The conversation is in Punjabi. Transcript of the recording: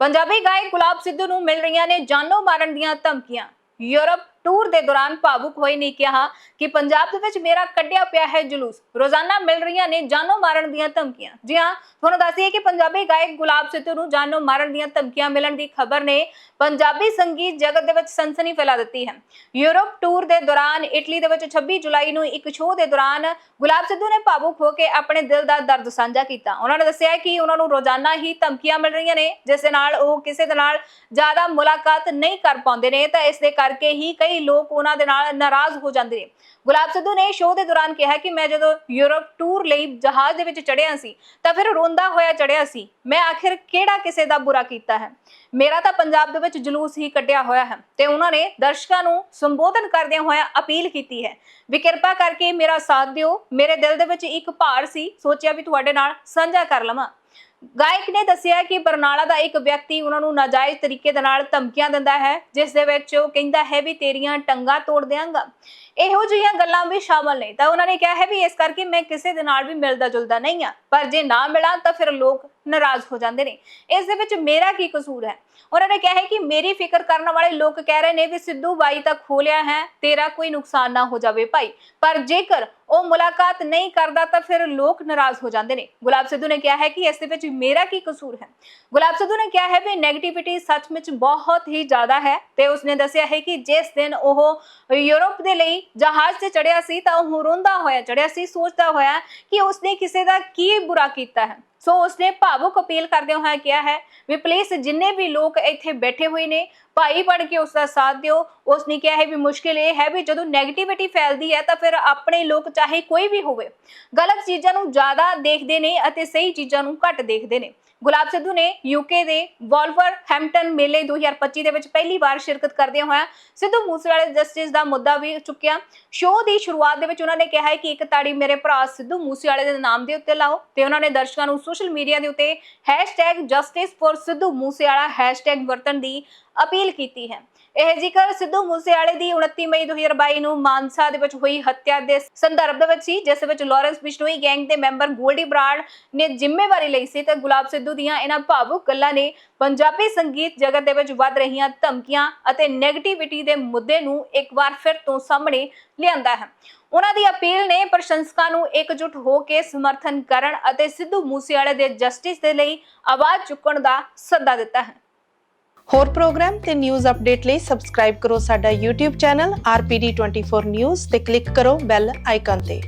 ਪੰਜਾਬੀ ਗਾਇਕ ਗੁਲਾਬ ਸਿੱਧੂ ਨੂੰ ਮਿਲ ਰਹੀਆਂ ਨੇ ਜਾਨੋਂ ਮਾਰਨ ਦੀਆਂ ਧਮਕੀਆਂ। ਯੂਰਪ ਟੂਰ ਦੇ ਦੌਰਾਨ ਭਾਵੁਕ ਹੋਏ ਨੇ ਕਿਹਾ ਕਿ ਪੰਜਾਬ ਦੇ ਵਿੱਚ ਮੇਰਾ ਕੱਢਿਆ ਪਿਆ ਹੈ ਜਲੂਸ। ਰੋਜ਼ਾਨਾ ਮਿਲ ਰਹੀਆਂ ਨੇ ਜਾਨੋਂ ਮਾਰਨ ਦੀਆਂ ਧਮਕੀਆਂ। ਜੀ ਹਾਂ, ਤੁਹਾਨੂੰ ਦੱਸੀਏ ਕਿ ਪੰਜਾਬੀ ਗਾਇਕ ਗੁਲਾਬ ਸਿੱਧੂ ਨੂੰ ਜਾਨੋਂ ਮਾਰਨ ਦੀਆਂ ਧਮਕੀਆਂ ਮਿਲਣ ਦੀ ਖਬਰ ਨੇ ਪੰਜਾਬੀ ਸੰਗੀਤ ਜਗਤ ਦੇ ਵਿੱਚ ਸਨਸਨੀ ਫੈਲਾ ਦਿੱਤੀ ਹੈ। ਯੂਰਪ ਟੂਰ ਦੇ ਦੌਰਾਨ ਇਟਲੀ ਦੇ ਵਿੱਚ 26 ਜੁਲਾਈ ਨੂੰ ਇੱਕ ਸ਼ੋਅ ਦੇ ਦੌਰਾਨ ਗੁਲਾਬ ਸਿੱਧੂ ਨੇ ਭਾਵੁਕ ਹੋ ਕੇ ਆਪਣੇ ਦਿਲ ਦਾ ਦਰਦ ਸਾਂਝਾ ਕੀਤਾ। ਉਹਨਾਂ ਨੇ ਦੱਸਿਆ ਕਿ ਉਹਨਾਂ ਨੂੰ ਰੋਜ਼ਾਨਾ ਹੀ ਧਮਕੀਆਂ ਮਿਲ ਰਹੀਆਂ ਨੇ, ਜਿਸ ਦੇ ਨਾਲ ਉਹ ਕਿਸੇ ਦੇ ਨਾਲ ਜ਼ਿਆਦਾ ਮੁਲਾਕਾਤ ਨਹੀਂ ਕਰ ਪਾਉਂਦੇ ਨੇ, ਤਾਂ ਇਸ ਦੇ ਕਰਕੇ ਹੀ ਕਈ ਲੋਕ ਉਹਨਾਂ ਦੇ ਨਾਲ ਨਾਰਾਜ਼ ਹੋ ਜਾਂਦੇ ਨੇ। ਗੁਲਾਬ ਸਿੱਧੂ ਨੇ ਸ਼ੋਅ ਦੇ ਦੌਰਾਨ ਕਿਹਾ ਕਿ ਮੈਂ ਜਦੋਂ ਯੂਰਪ ਟੂਰ ਲਈ ਜਹਾਜ਼ ਦੇ ਵਿੱਚ ਚੜਿਆ ਸੀ, ਤਾਂ ਫਿਰ ਰੋਂਦਾ ਹੋਇਆ ਚੜਿਆ ਸੀ, ਮੈਂ ਆਖਿਰ ਕਿਹੜਾ ਕਿਸੇ ਦਾ ਬੁਰਾ ਕੀਤਾ ਹੈ? ਮੇਰਾ ਤਾਂ ਪੰਜਾਬ ਦੇ ਵਿੱਚ ਜਲੂਸ ਹੀ ਕੱਢਿਆ ਹੋਇਆ ਹੈ ਤੇ ਉਹਨਾਂ ਨੇ ਦਰਸ਼ਕਾਂ ਨੂੰ ਸੰਬੋਧਨ ਕਰਦਿਆਂ ਹੋਇਆ ਅਪੀਲ ਕੀਤੀ ਹੈ ਵੀ ਕਿਰਪਾ ਕਰਕੇ ਮੇਰਾ ਸਾਥ ਦਿਓ, ਮੇਰੇ ਦਿਲ ਦੇ ਵਿੱਚ ਇੱਕ ਭਾਰ ਸੀ, ਸੋਚਿਆ ਵੀ ਤੁਹਾਡੇ ਨਾਲ ਸਾਂਝਾ ਕਰ ਲਵਾਂ। ਗਾਇਕ ਨੇ ਦੱਸਿਆ ਕਿ ਬਰਨਾਲਾ ਦਾ ਇੱਕ ਵਿਅਕਤੀ ਉਹਨਾਂ ਨੂੰ ਨਾਜਾਇਜ਼ ਤਰੀਕੇ ਦੇ ਨਾਲ ਧਮਕੀਆਂ ਦਿੰਦਾ ਹੈ, ਜਿਸ ਦੇ ਵਿੱਚ ਉਹ ਕਹਿੰਦਾ ਹੈ ਵੀ ਤੇਰੀਆਂ ਟੰਗਾ ਤੋੜ ਦਿਆਂਗਾ। ਇਹੋ ਜਿਹੀਆਂ ਗੱਲਾਂ ਵੀ ਸ਼ਾਮਲ ਨੇ, ਤਾਂ ਉਹਨਾਂ ਨੇ ਕਿਹਾ ਹੈ ਵੀ ਇਸ ਕਰਕੇ ਮੈਂ ਕਿਸੇ ਦੇ ਨਾਲ ਵੀ ਮਿਲਦਾ ਜੁਲਦਾ ਨਹੀਂ ਆ ਪਰ ਜੇ ਨਾ ਮਿਲਾਂ ਤਾਂ ਫਿਰ ਲੋਕ ਨਾਰਾਜ਼ ਹੋ ਜਾਂਦੇ ਨੇ। ਇਸ ਦੇ ਵਿੱਚ ਮੇਰਾ ਕੀ ਕਸੂਰ ਹੈ? ਉਹਨਾਂ ਨੇ ਕਿਹਾ ਹੈ ਕਿ ਮੇਰੀ ਫਿਕਰ ਕਰਨ ਵਾਲੇ ਲੋਕ ਕਹਿ ਰਹੇ ਨੇ ਵੀ ਸਿੱਧੂ ਬਾਈ ਤਾਂ ਖੋਲਿਆ ਹੈ, ਤੇਰਾ ਕੋਈ ਨੁਕਸਾਨ ਨਾ ਹੋ ਜਾਵੇ ਭਾਈ, ਪਰ ਜੇਕਰ ਉਹ ਮੁਲਾਕਾਤ ਨਹੀਂ ਕਰਦਾ ਤਾਂ ਫਿਰ ਲੋਕ ਨਾਰਾਜ਼ ਹੋ ਜਾਂਦੇ ਨੇ। ਗੁਲਾਬ ਸਿੱਧੂ ਨੇ ਕਿਹਾ ਹੈ ਕਿ ਇਸ ਦੇ ਵਿੱਚ ਮੇਰਾ ਕੀ ਕਸੂਰ ਹੈ? ਗੁਲਾਬ ਸਿੱਧੂ ਨੇ ਕਿਹਾ ਹੈ ਵੀ 네ਗੇਟਿਵਿਟੀ ਸੱਚਮੁੱਚ ਬਹੁਤ ਹੀ ਜ਼ਿਆਦਾ ਹੈ ਤੇ ਉਸਨੇ ਦੱਸਿਆ ਹੈ ਕਿ ਜਿਸ ਦਿਨ ਉਹ ਯੂਰਪ ਦੇ ਲਈ ਜਹਾਜ਼ ਤੇ ਚੜਿਆ ਸੀ ਤਾਂ ਉਹ ਰੋਂਦਾ ਹੋਇਆ ਚੜਿਆ ਸੀ, ਸੋਚਦਾ ਹੋਇਆ ਕਿ ਉਸਨੇ ਕਿਸੇ ਦਾ ਕੀ ਬੁਰਾ ਕੀਤਾ ਹੈ। ਸੋ ਉਸਨੇ ਭਾਵੁਕ ਅਪੀਲ ਕਰਦਿਆਂ ਹੋਇਆ ਕਿਹਾ ਹੈ ਵੀ ਪਲੀਜ਼ ਜਿੰਨੇ ਵੀ ਲੋਕ ਇੱਥੇ ਬੈਠੇ ਹੋਏ ਨੇ, ਭਾਈ ਬਣ ਕੇ ਉਸ ਦਾ ਸਾਥ ਦਿਓ। ਉਸਨੇ ਕਿਹਾ ਹੈ ਵੀ ਮੁਸ਼ਕਿਲ ਇਹ ਹੈ ਵੀ ਜਦੋਂ 네ਗੇਟਿਵਿਟੀ ਫੈਲਦੀ ਹੈ ਤਾਂ ਫਿਰ ਆਪਣੇ ਲੋਕ ਚਾਹੇ ਕੋਈ ਵੀ ਹੋਵੇ, ਗਲਤ ਚੀਜ਼ਾਂ ਨੂੰ ਜ਼ਿਆਦਾ ਦੇਖਦੇ ਨੇ ਅਤੇ ਸਹੀ ਚੀਜ਼ਾਂ ਨੂੰ ਘੱਟ ਦੇਖਦੇ ਨੇ। ਗੁਲਾਬ ਸਿੱਧੂ ਨੇ ਯੂਕੇ ਦੇ ਵੋਲਵਰ ਹੈਮਟਨ ਮੇਲੇ 2025 ਦੇ ਵਿੱਚ ਪਹਿਲੀ ਵਾਰ ਸ਼ਿਰਕਤ ਕਰਦਿਆਂ ਹੋਇਆ ਸਿੱਧੂ ਮੂਸੇਵਾਲੇ ਜਸਟਿਸ ਦਾ ਮੁੱਦਾ ਵੀ ਚੁੱਕਿਆ। ਸ਼ੋਅ ਦੀ ਸ਼ੁਰੂਆਤ ਦੇ ਵਿੱਚ ਉਹਨਾਂ ਨੇ ਕਿਹਾ ਹੈ ਕਿ ਇੱਕ ਤਾੜੀ ਮੇਰੇ ਭਰਾ ਸਿੱਧੂ ਮੂਸੇਵਾਲੇ ਦੇ ਨਾਮ ਦੇ ਉੱਤੇ ਲਾਓ ਤੇ ਉਹਨਾਂ ਨੇ ਦਰਸ਼ਕਾਂ ਨੂੰ ਸੋਸ਼ਲ ਮੀਡੀਆ ਦੇ ਉੱਤੇ #justice4ਸਿੱਧੂ ਮੂਸੇਵਾਲਾ ਹੈਸ਼ਟੈਗ ਵਰਤਣ ਦੀ ਅਪੀਲ ਕੀਤੀ ਹੈ। ਇਹ ਜ਼ਿਕਰ ਸਿੱਧੂ ਮੂਸੇਵਾਲੇ ਦੀ 29 ਮਈ 2022 ਨੂੰ ਮਾਨਸਾ ਦੇ ਵਿੱਚ ਹੋਈ ਹੱਤਿਆ ਦੇ ਸੰਦਰਭ ਦੇ ਵਿੱਚ ਸੀ, ਜਿਸ ਵਿੱਚ ਲਾਰੈਂਸ ਬਿਸ਼ਨੋਈ ਗੈਂਗ ਦੇ ਮੈਂਬਰ ਗੋਲਡੀ ਬਰਾੜ ਨੇ ਜ਼ਿੰਮੇਵਾਰੀ ਲਈ ਸੀ ਤੇ ਗੁਲਾਬ ਸਿੱਧੂ ਦੀਆਂ ਇਹਨਾਂ ਭਾਵੁਕ ਗੱਲਾਂ ਨੇ ਪੰਜਾਬੀ ਸੰਗੀਤ ਜਗਤ ਦੇ ਵਿੱਚ ਵੱਧ ਰਹੀਆਂ ਧਮਕੀਆਂ ਅਤੇ 네ਗੇਟਿਵਿਟੀ ਦੇ ਮੁੱਦੇ ਨੂੰ ਇੱਕ ਵਾਰ ਫਿਰ ਤੋਂ ਸਾਹਮਣੇ ਲਿਆਂਦਾ ਹੈ। ਉਹਨਾਂ ਦੀ ਅਪੀਲ ਨੇ ਪ੍ਰਸ਼ੰਸਕਾਂ ਨੂੰ ਇਕਜੁੱਟ ਹੋ ਕੇ ਸਮਰਥਨ ਕਰਨ ਅਤੇ ਸਿੱਧੂ ਮੂਸੇਵਾਲੇ ਦੇ ਜਸਟਿਸ ਦੇ ਲਈ ਆਵਾਜ਼ ਚੁੱਕਣ ਦਾ ਸੱਦਾ ਦਿੱਤਾ ਹੈ। ਹੋਰ ਪ੍ਰੋਗਰਾਮ ਤੇ ਨਿਊਜ਼ ਅਪਡੇਟ ਲਈ ਸਬਸਕ੍ਰਾਈਬ ਕਰੋ ਸਾਡਾ YouTube ਚੈਨਲ RPD24 News ਤੇ ਕਲਿੱਕ ਕਰੋ ਬੈਲ ਆਈਕਨ ਤੇ।